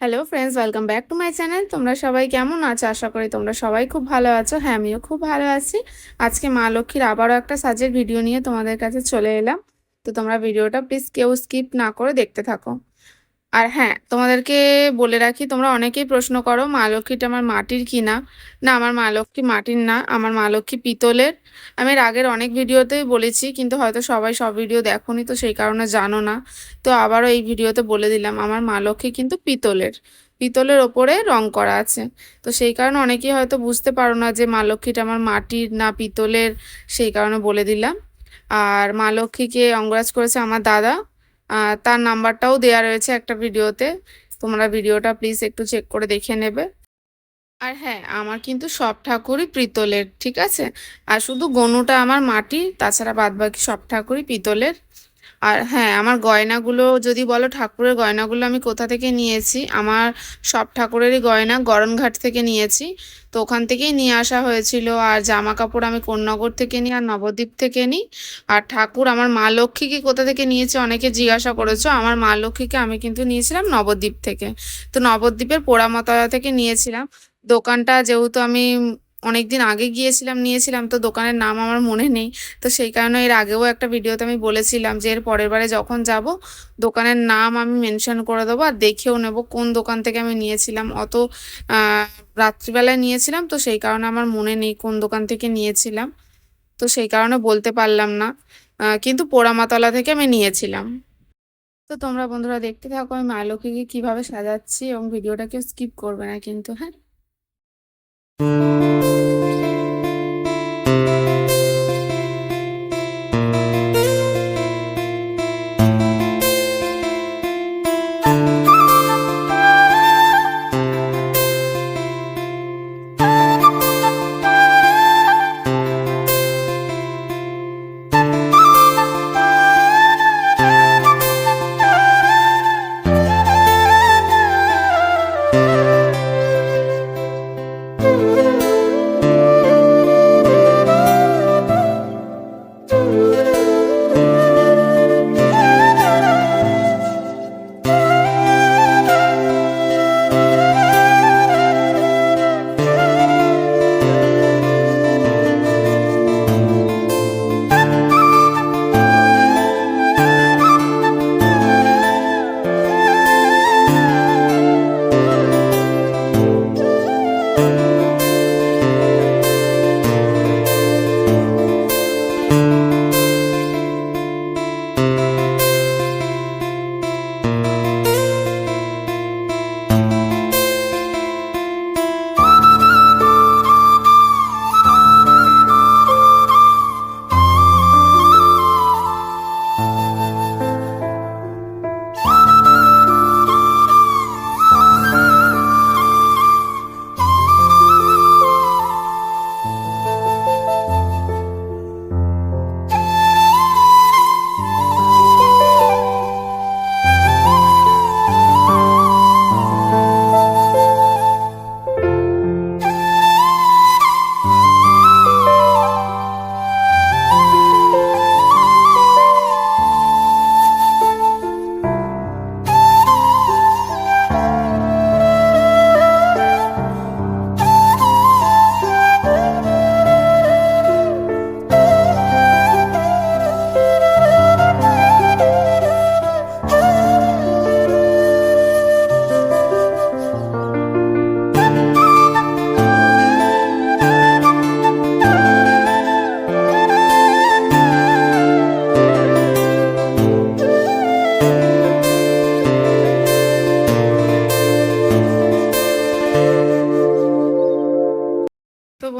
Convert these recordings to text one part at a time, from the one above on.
Hello friends welcome back to my channel তোমরা সবাই কেমন আছো? আশা করি তোমরা সবাই খুব ভালো আছো। হ্যাঁ আমিও খুব ভালো আছি। আজকে মা লক্ষ্মীর আবারও একটা সাজের ভিডিও নিয়ে তোমাদের কাছে চলে এলাম। তো তোমরা ভিডিওটা প্লিজ কেউ স্কিপ না করে দেখতে থাকো। আর হ্যাঁ তোমাদেরকে বলে রাখি, তোমরা অনেকেই প্রশ্ন করো, মা লক্ষ্মীটা আমার মাটির কি না? না, আমার মা লক্ষ্মী মাটির না, আমার মা লক্ষ্মী পিতলের। আমি আগের অনেক ভিডিওতেই বলেছি, কিন্তু হয়তো সবাই সব ভিডিও দেখোনি, তো সেই কারণে জানো না। তো আবারও এই ভিডিওতে বলে দিলাম, আমার মা লক্ষ্মী কিন্তু পিতলের পিতলের ওপরে রং করা আছে। তো সেই কারণে অনেকেই হয়তো বুঝতে পারো না যে মা লক্ষ্মীটা আমার মাটির না পিতলের, সেই কারণে বলে দিলাম। আর মা লক্ষ্মীকে অঙ্গরাজ করেছে আমার দাদা। তার নাম্বারটাও দেয়া রয়েছে একটা ভিডিওতে। তোমরা ভিডিওটা প্লিজ একটু চেক করে দেখে নেবে। আর হ্যাঁ আমার কিন্তু সব ঠাকুরই পিতলের, ঠিক আছে? আর শুধু গনুটা আমার মাটি তাছাড়া বাদবাকি সব ঠাকুরই পিতলের। আর হ্যাঁ আমার গয়নাগুলো যদি বলো ঠাকুরের গয়নাগুলো আমি কোথা থেকে নিয়েছি? আমার সব ঠাকুরেরই গয়না গরনঘাট থেকে নিয়েছি। তো ওখান থেকেই নিয়ে আসা হয়েছিল। আর জামা কাপড় আমি কোন্নগর থেকে নিই আর নবদ্বীপ থেকে নিই। আর ঠাকুর, আমার মা লক্ষ্মীকে কোথা থেকে নিয়েছে অনেকে জিজ্ঞাসা করেছ। আমার মা লক্ষ্মীকে আমি কিন্তু নিয়েছিলাম নবদ্বীপ থেকে। তো নবদ্বীপের পোড়ামতলা থেকে নিয়েছিলাম। দোকানটা যেহেতু আমি অনেকদিন আগে গিয়েছিলাম, নিয়েছিলাম, তো দোকানের নাম আমার মনে নেই। তো সেই কারণে এর আগেও একটা ভিডিওতে আমি বলেছিলাম যে এর পরের বারে যখন যাব, দোকানের নাম আমি মেনশন করে দেবো আর দেখেও নেব কোন দোকান থেকে আমি নিয়েছিলাম। অত রাত্রিবেলায় নিয়েছিলাম, তো সেই কারণে আমার মনে নেই কোন দোকান থেকে নিয়েছিলাম। তো সেই কারণে বলতে পারলাম না কিন্তু পোড়ামাতলা থেকে আমি নিয়েছিলাম। তো তোমরা বন্ধুরা দেখতে থাকো, আমি মা লক্ষ্মীকে কীভাবে সাজাচ্ছি এবং ভিডিওটাকে স্কিপ করবে না কিন্তু হ্যাঁ? তো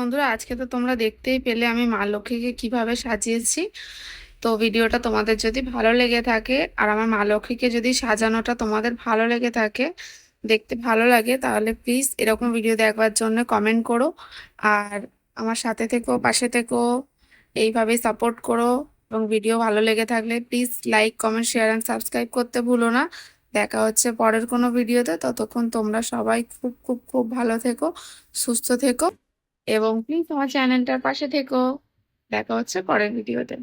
বন্ধুরা, আজকে তো তোমরা দেখতেই পেলে আমি মা লক্ষ্মীকে কীভাবে সাজিয়েছি। তো ভিডিওটা তোমাদের যদি ভালো লেগে থাকে, আর আমার মা লক্ষ্মীকে যদি সাজানোটা তোমাদের ভালো লেগে থাকে, দেখতে ভালো লাগে, তাহলে প্লিজ এরকম ভিডিও দেখবার জন্য কমেন্ট করো। আর আমার সাথে থেকো, পাশে থেকো এইভাবেই সাপোর্ট করো। এবং ভিডিও ভালো লেগে থাকলে please like comment share and subscribe করতে ভুলো না। দেখা হচ্ছে পরের কোনো ভিডিওতে ততক্ষণ তোমরা সবাই খুব খুব খুব ভালো থেকো, সুস্থ থেকো। এবং প্লিজ আমার চ্যানেলটার পাশে থেকো। দেখা হচ্ছে পরের ভিডিওতে